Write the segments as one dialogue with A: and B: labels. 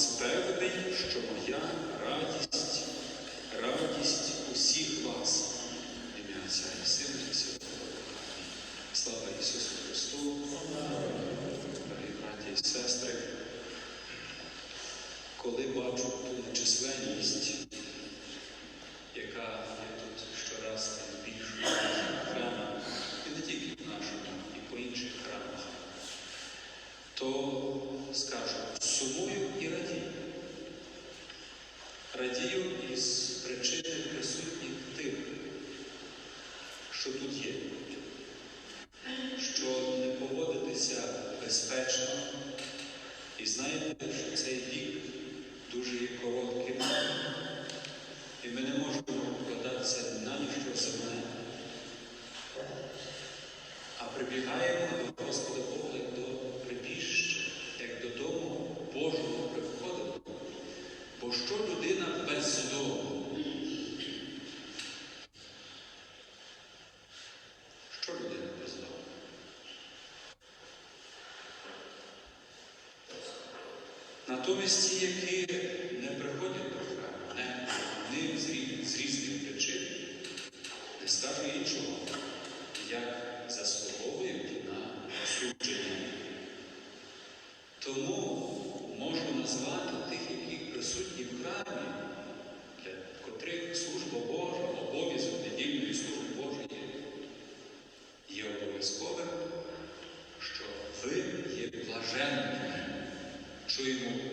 A: нас певний, що моя Цей вік дуже є коротким, і ми не можемо покладатися на ніщо земне, а прибігаємо до Господа Бога як до прибіжжя, як додому Божого приходимо. Бо що людина без дому? натомість ті, які не приходять до храму, не, з різних причин, не скажуть іншого, як заслуговують на судження. Тому можу назвати тих, які присутні в храмі, для котрих служба Божа, обов'язок недільної служби Божої є обов'язковим, що ви є блаженними. Чуємо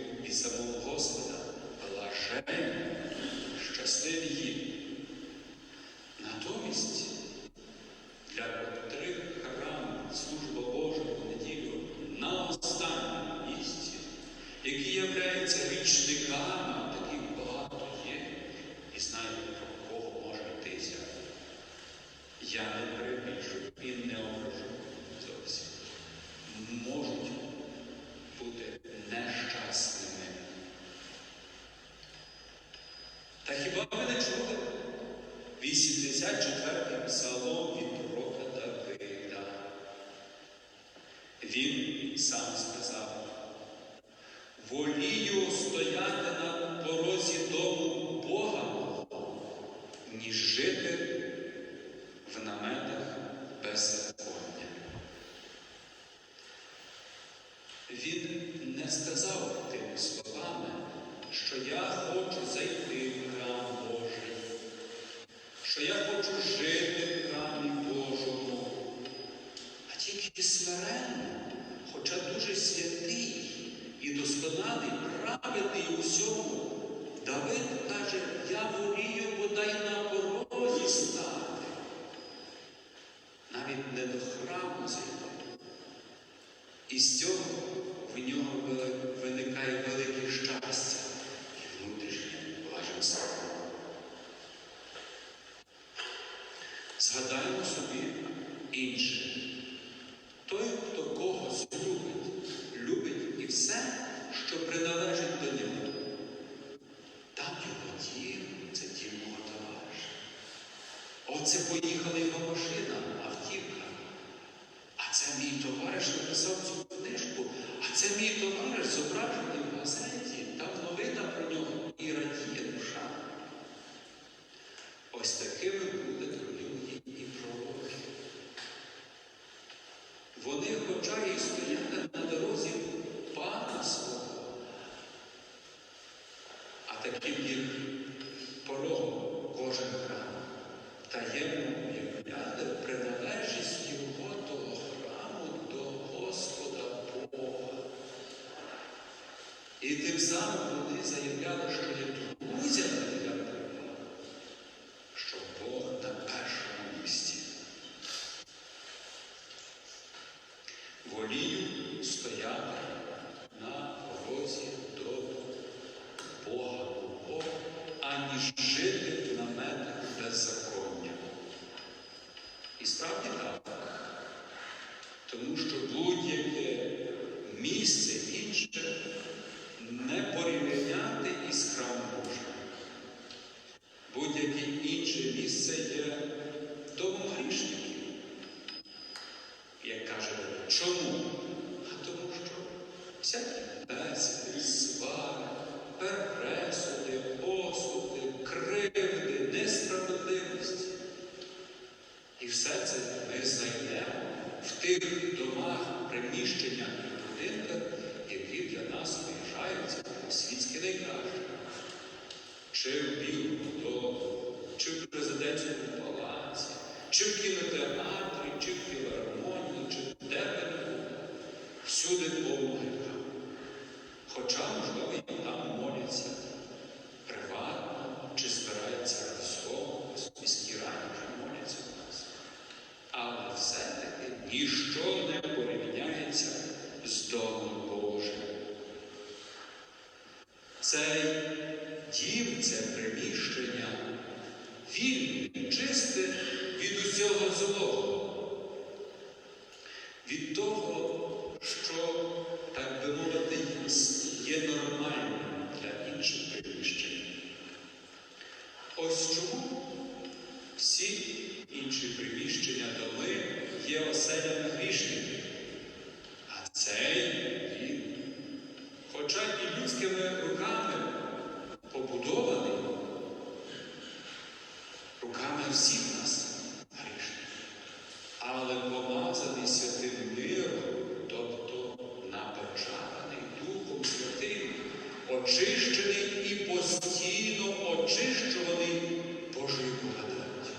A: Це поїхала його машина, автівка. А це мій товариш написав цю книжку, а це мій товариш зображений. tajemniszczynia дім це приміщення, вільне, чисте від усього злого, від того, що очищений і постійно очищуваний Божою благодаттю.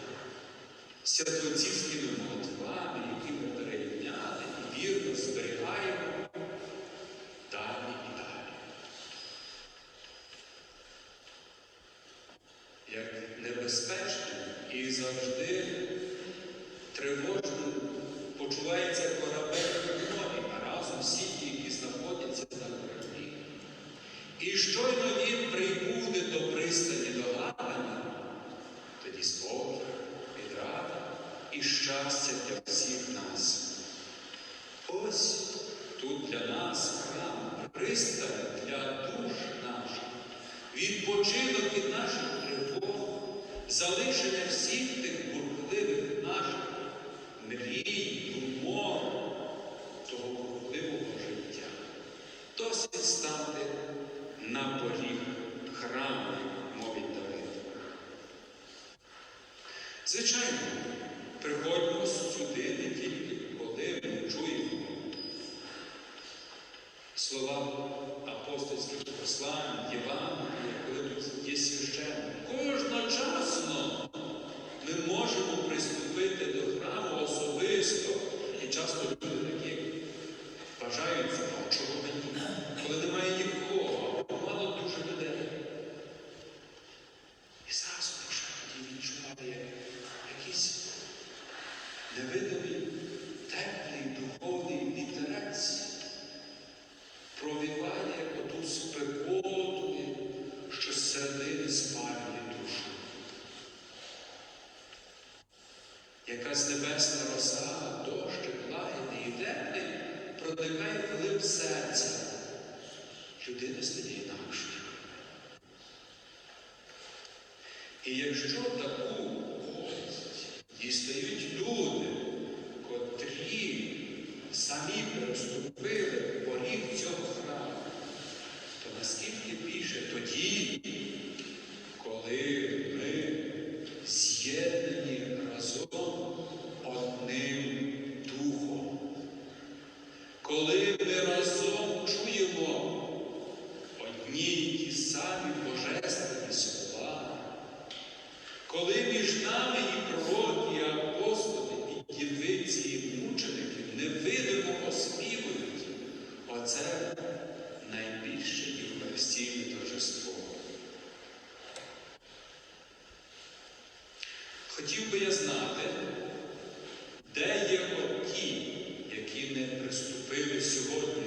A: Святоцівськими молитвами, які ми перейняли і вірно зберігаємо далі і далі. Як небезпечним і завжди тривожним почувається корабель. щойно він прибуде до пристані до Гавана, тоді спокій, відрада і щастя для всіх нас. Ось тут для нас храм, пристань для душ наших, відпочинок від наших тривог, залишення всіх тих бурхливих наших мрій, думок, того бурхливого життя на поріг храму, мовить Давид. Звичайно, приходьмо сюди не тільки, коли ми чуємо слова апостольських послань, Євангелія, наступили сьогодні.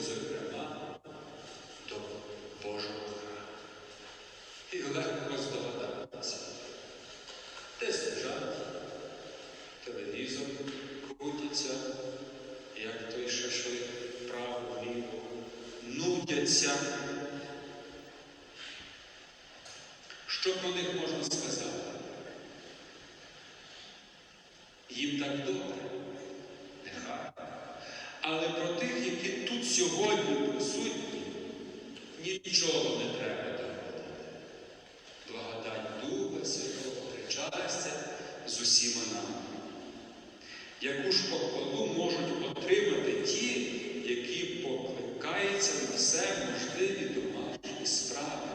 A: яку ж похвалу можуть отримати ті, які покликаються на все можливі домашні справи,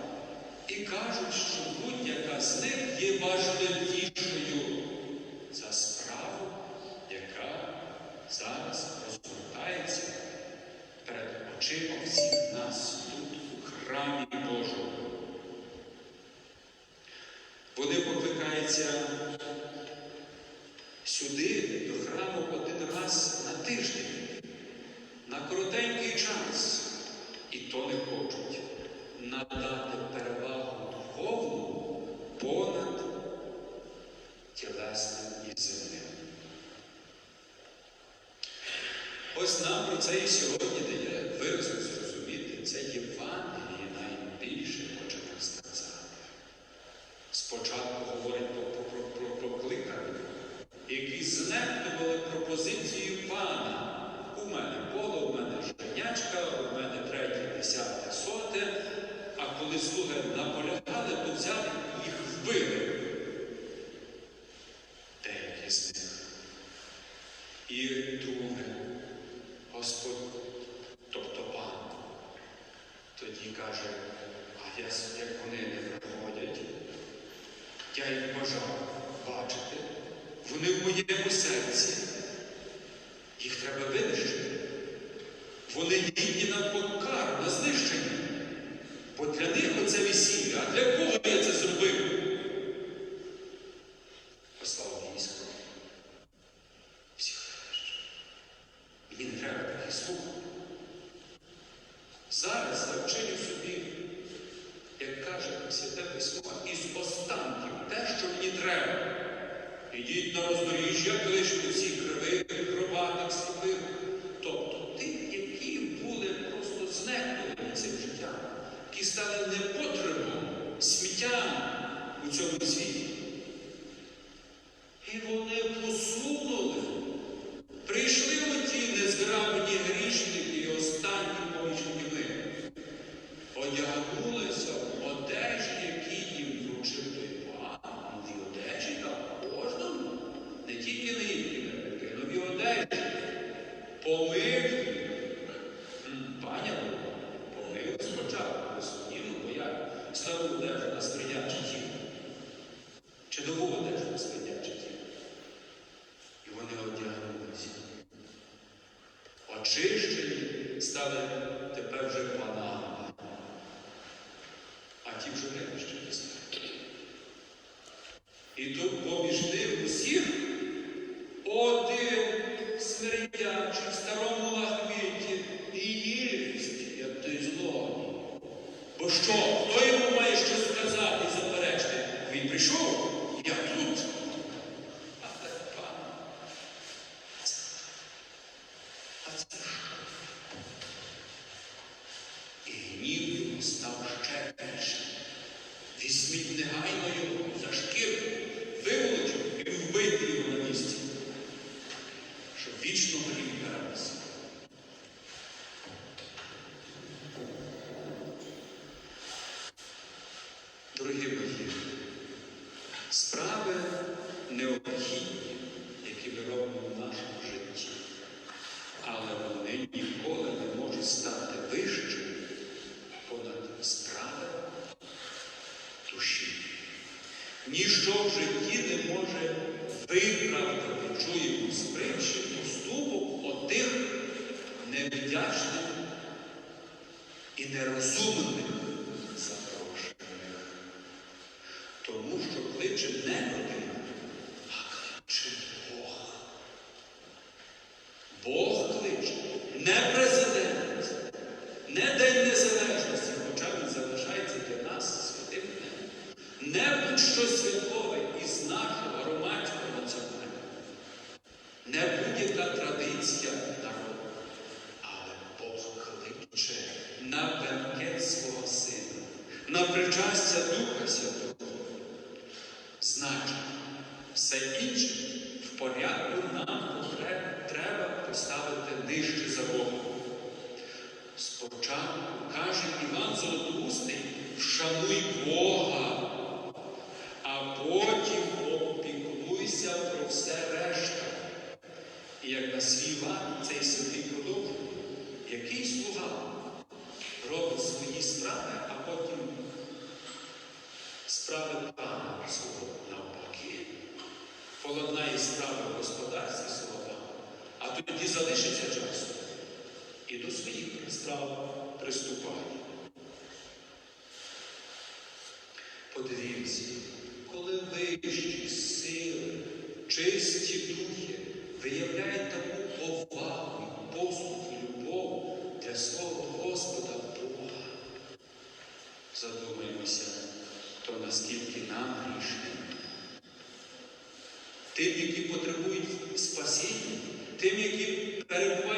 A: і кажуть, що будь-яка з них є важливішою. і земля. Ось нам про це і сьогодні дає виразно зрозуміти це Євангеліє. бачити, вони в моєму серці. Їх треба винищити. Вони гідні на покар, на знищення. Бо для них оце весілля. А для кого я це зробив? Lucio Lucini. He would журити, що ти знаєш. І тут поміж тим усіх один смирячий, старому лахміті і їсть, як той зло. Бо що? Хто йому має що сказати і заперечити? Він прийшов. Справді. щось справи пана свого навпаки, полонає справи господарські слова, а тоді залишиться часу і до своїх справ приступає. Подивіться, коли вищі сили, чисті духи виявляють таку повагу, послуг, любов для свого Господа Бога. Задумаємося то наскільки нам грішним. Тим, які потребують спасіння, тим, які перебувають.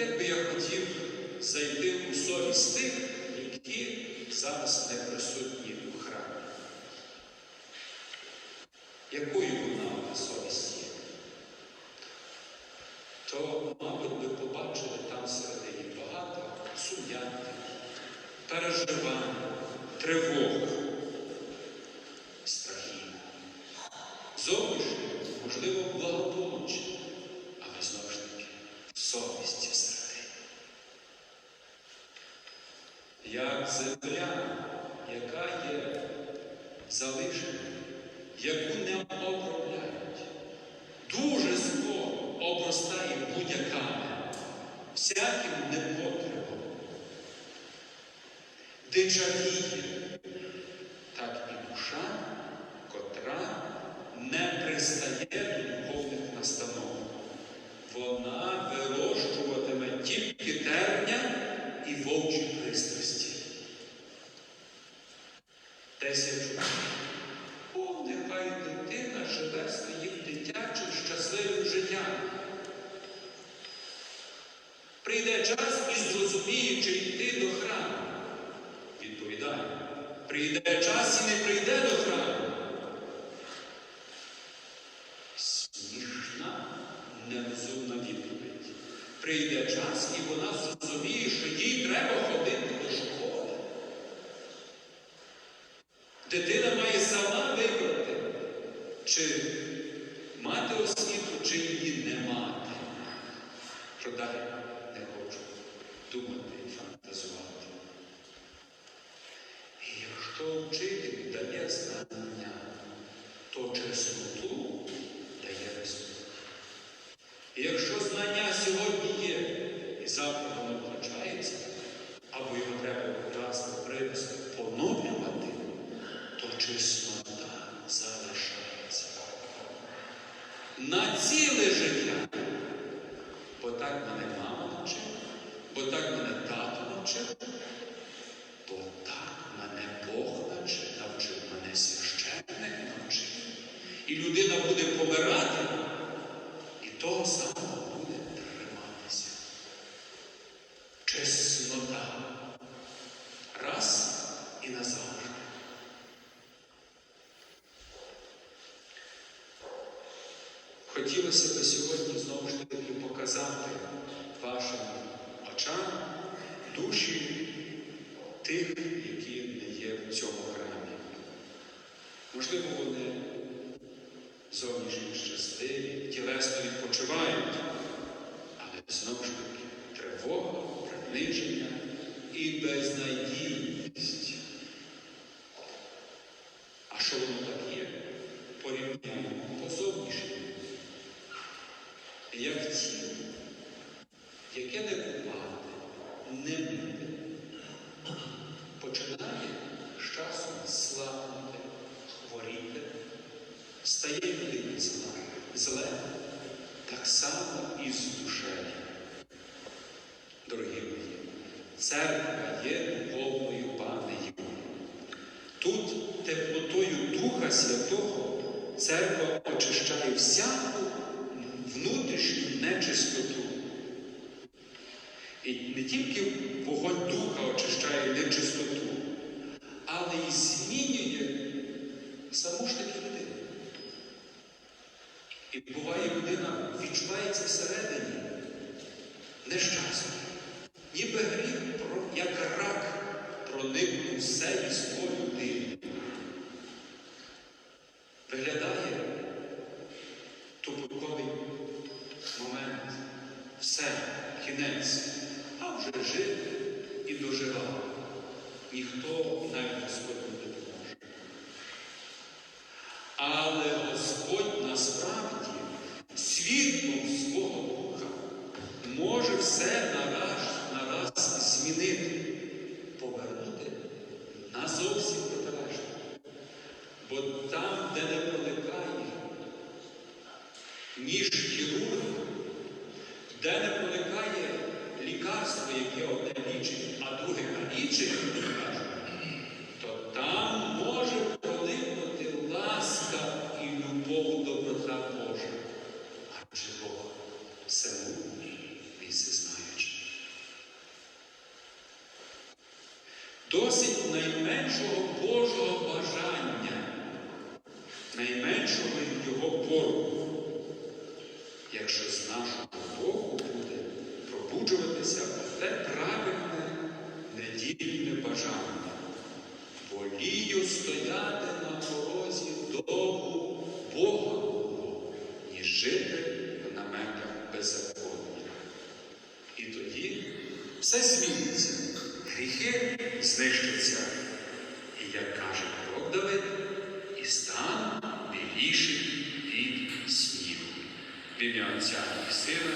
A: як би я хотів зайти у совість тих, які зараз не присутні у храмі. Якою вона совість є? То, мабуть, ви побачили там середині багато сум'ян, переживань, тривог. Seja aqui, Смішна, нерозумна відповідь. Прийде час, і вона зрозуміє, що їй треба ходити до школи. Дитина має сама вибрати, чи мати освіту, чи її не мати. Про далі не хочу думати і фантазувати. І якщо вчитель дає знання, то чесноту. І якщо знання сьогодні є, і завтра воно втрачається, або його треба вчасно принести поновлювати, то чеснота залишається. На ці можливо, вони зовнішньої щасливі, тілесно відпочивають, але знову ж таки тривога, приниження і безнадійність. Духа Святого церква очищає всяку внутрішню нечистоту. І не тільки вогонь Духа очищає нечистоту, але й змінює саму ж таки людину. І буває, людина відчувається всередині нещасно, ніби гріх, як рак проникнув все людини. Доживав. Ніхто навіть Господь не допоможе. Досить найменшого Божого бажання, найменшого його боргу, якщо з нашого боку буде пробуджуватися те правильне недільне бажання, волію стояти на порозі дому Бога, ніж жити в наметах беззаконня. І тоді все зміниться, гріхи знищаться. І як каже пророк Давид, і стан біліший від снігу. В ім'я Отця і Сина